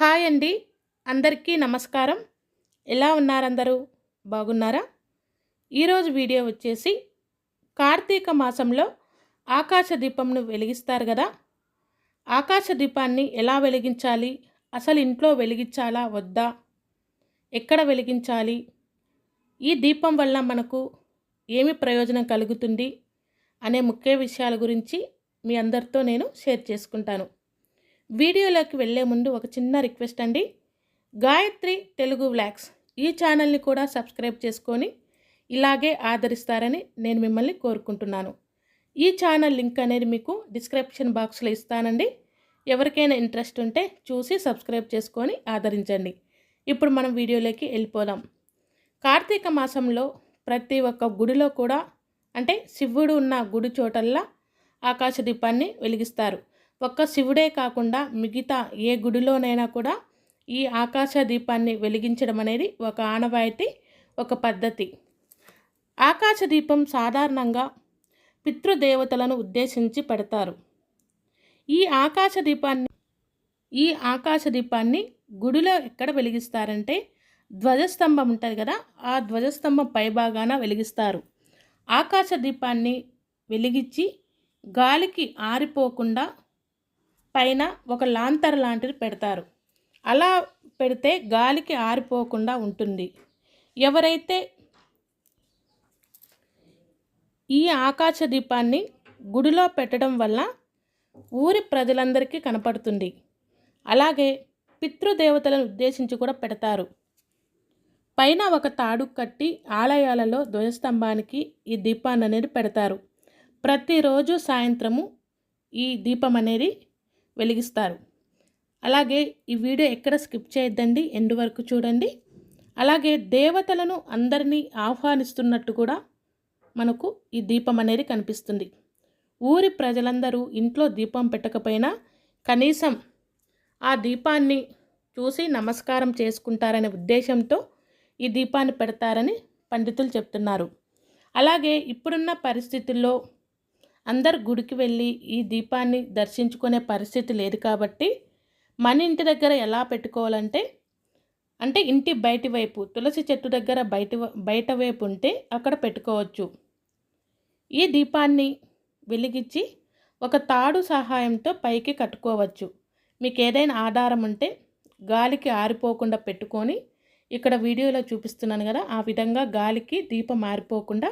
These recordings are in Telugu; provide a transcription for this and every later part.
హాయ్ అండి. అందరికీ నమస్కారం. ఎలా ఉన్నారందరూ? బాగున్నారా? ఈరోజు వీడియో వచ్చేసి కార్తీక మాసంలో ఆకాశ దీపంను వెలిగిస్తారు కదా. ఆకాశ దీపాన్ని ఎలా వెలిగించాలి? అసలు ఇంట్లో వెలిగించాలా? వద్దా? ఎక్కడ వెలిగించాలి? ఈ దీపం వల్ల మనకు ఏమి ప్రయోజనం కలుగుతుంది? అనే ముఖ్య విషయాల గురించి మీ అందరితో నేను షేర్ చేసుకుంటాను. వీడియోలోకి వెళ్ళే ముందు ఒక చిన్న రిక్వెస్ట్ అండి. గాయత్రి తెలుగు వ్లాగ్స్ ఈ ఛానల్ని కూడా సబ్స్క్రైబ్ చేసుకొని ఇలాగే ఆదరిస్తారని నేను మిమ్మల్ని కోరుకుంటున్నాను. ఈ ఛానల్ లింక్ అనేది మీకు డిస్క్రిప్షన్ బాక్స్లో ఇస్తానండి. ఎవరికైనా ఇంట్రెస్ట్ ఉంటే చూసి సబ్స్క్రైబ్ చేసుకొని ఆదరించండి. ఇప్పుడు మనం వీడియోలోకి వెళ్ళిపోదాం. కార్తీక మాసంలో ప్రతి ఒక్క గుడిలో కూడా అంటే శివుడు ఉన్న గుడి చోటల్లా ఆకాశ దీపాన్ని వెలిగిస్తారు. ఒక్క శివుడే కాకుండా మిగతా ఏ గుడిలోనైనా కూడా ఈ ఆకాశ దీపాన్ని వెలిగించడం అనేది ఒక ఆనవాయితీ ఒక పద్ధతి. ఆకాశ దీపం సాధారణంగా పితృదేవతలను ఉద్దేశించి పెడతారు. ఈ ఆకాశ దీపాన్ని ఈ ఆకాశ దీపాన్ని గుడిలో ఎక్కడ వెలిగిస్తారంటే ధ్వజస్తంభం ఉంటుంది కదా ఆ ధ్వజస్తంభం పైభాగాన వెలిగిస్తారు. ఆకాశ దీపాన్ని వెలిగించి గాలికి ఆరిపోకుండా పైన ఒక లాంతర్ లాంటిది పెడతారు. అలా పెడితే గాలికి ఆరిపోకుండా ఉంటుంది. ఎవరైతే ఈ ఆకాశ దీపాన్ని గుడిలో పెట్టడం వల్ల ఊరి ప్రజలందరికీ కనపడుతుంది. అలాగే పితృదేవతలను ఉద్దేశించి కూడా పెడతారు. పైన ఒక తాడు కట్టి ఆలయాలలో ధ్వజస్తంభానికి ఈ దీపాన్ని అనేది పెడతారు. ప్రతిరోజు సాయంత్రము ఈ దీపం అనేది వెలిగిస్తారు. అలాగే ఈ వీడియో ఎక్కడ స్కిప్ చేయొద్దండి ఎండు వరకు చూడండి. అలాగే దేవతలను అందరినీ ఆహ్వానిస్తున్నట్టు కూడా మనకు ఈ దీపం అనేది కనిపిస్తుంది. ఊరి ప్రజలందరూ ఇంట్లో దీపం పెట్టకపోయినా కనీసం ఆ దీపాన్ని చూసి నమస్కారం చేసుకుంటారనే ఉద్దేశంతో ఈ దీపాన్ని పెడతారని పండితులు చెప్తున్నారు. అలాగే ఇప్పుడున్న పరిస్థితుల్లో అందరు గుడికి వెళ్ళి ఈ దీపాన్ని దర్శించుకునే పరిస్థితి లేదు కాబట్టి మన ఇంటి దగ్గర ఎలా పెట్టుకోవాలంటే అంటే ఇంటి బయటి వైపు తులసి చెట్టు దగ్గర బయట బయట వైపు ఉంటే అక్కడ పెట్టుకోవచ్చు. ఈ దీపాన్ని వెలిగించి ఒక తాడు సహాయంతో పైకి కట్టుకోవచ్చు. మీకు ఏదైనా ఆధారం ఉంటే గాలికి ఆరిపోకుండా పెట్టుకొని ఇక్కడ వీడియోలో చూపిస్తున్నాను కదా ఆ విధంగా గాలికి దీపం ఆరిపోకుండా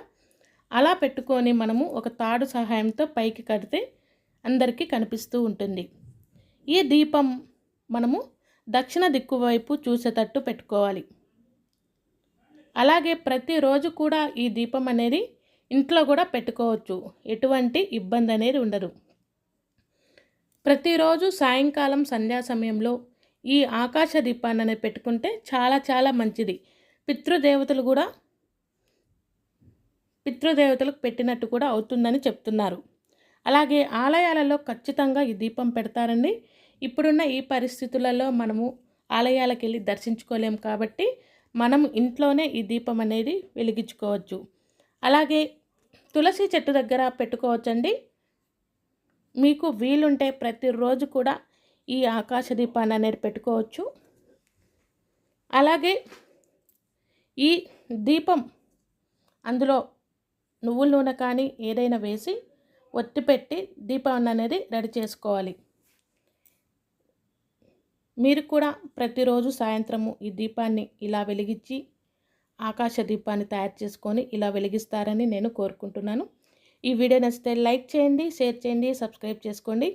అలా పెట్టుకొని మనము ఒక తాడు సహాయంతో పైకి కడితే అందరికీ కనిపిస్తూ ఉంటుంది. ఈ దీపం మనము దక్షిణ దిక్కు వైపు చూసేటట్టు పెట్టుకోవాలి. అలాగే ప్రతిరోజు కూడా ఈ దీపం అనేది ఇంట్లో కూడా పెట్టుకోవచ్చు. ఎటువంటి ఇబ్బంది అనేది ఉండదు. ప్రతిరోజు సాయంకాలం సంధ్యా సమయంలో ఈ ఆకాశ దీపాన్ని అనేది పెట్టుకుంటే చాలా చాలా మంచిది. పితృదేవతలు కూడా పితృదేవతలకు పెట్టినట్టు కూడా అవుతుందని చెప్తున్నారు. అలాగే ఆలయాలలో ఖచ్చితంగా ఈ దీపం పెడతారండి. ఇప్పుడున్న ఈ పరిస్థితులలో మనము ఆలయాలకు వెళ్ళి దర్శించుకోలేము కాబట్టి మనం ఇంట్లోనే ఈ దీపం అనేది వెలిగించుకోవచ్చు. అలాగే తులసి చెట్టు దగ్గర పెట్టుకోవచ్చండి. మీకు వీలుంటే ప్రతిరోజు కూడా ఈ ఆకాశ దీపాన్ని అనేది పెట్టుకోవచ్చు. అలాగే ఈ దీపం అందులో నువ్వుల నూనె కానీ ఏదైనా వేసి ఒత్తి పెట్టి దీపాన్ని అనేది రెడీ చేసుకోవాలి. మీరు కూడా ప్రతిరోజు సాయంత్రము ఈ దీపాన్ని ఇలా వెలిగించి ఆకాశ దీపాన్ని తయారు చేసుకొని ఇలా వెలిగిస్తారని నేను కోరుకుంటున్నాను. ఈ వీడియో నచ్చితే లైక్ చేయండి షేర్ చేయండి సబ్స్క్రైబ్ చేసుకోండి.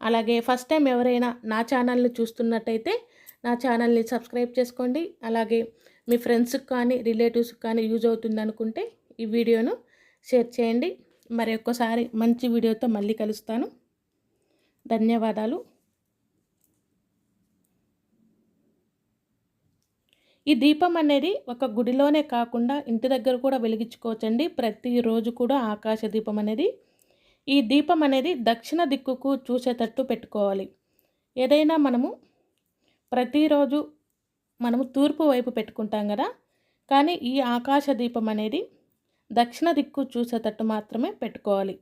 అలాగే ఫస్ట్ టైం ఎవరైనా నా ఛానల్ని చూస్తున్నట్టయితే నా ఛానల్ని సబ్స్క్రైబ్ చేసుకోండి. అలాగే మీ ఫ్రెండ్స్కి కానీ రిలేటివ్స్కి కానీ యూజ్ అవుతుంది అనుకుంటే ఈ వీడియోను షేర్ చేయండి. మరి ఒక్కసారి మంచి వీడియోతో మళ్ళీ కలుస్తాను. ధన్యవాదాలు. ఈ దీపం అనేది ఒక గుడిలోనే కాకుండా ఇంటి దగ్గర కూడా వెలిగించుకోవచ్చండి. ప్రతిరోజు కూడా ఆకాశ దీపం అనేది. ఈ దీపం అనేది దక్షిణ దిక్కుకు చూసేటట్టు పెట్టుకోవాలి. ఏదైనా మనము ప్రతిరోజు మనము తూర్పు వైపు పెట్టుకుంటాం కదా. కానీ ఈ ఆకాశ దీపం అనేది దక్షిణ దిక్కు చూసేటట్టు మాత్రమే పెట్టుకోవాలి.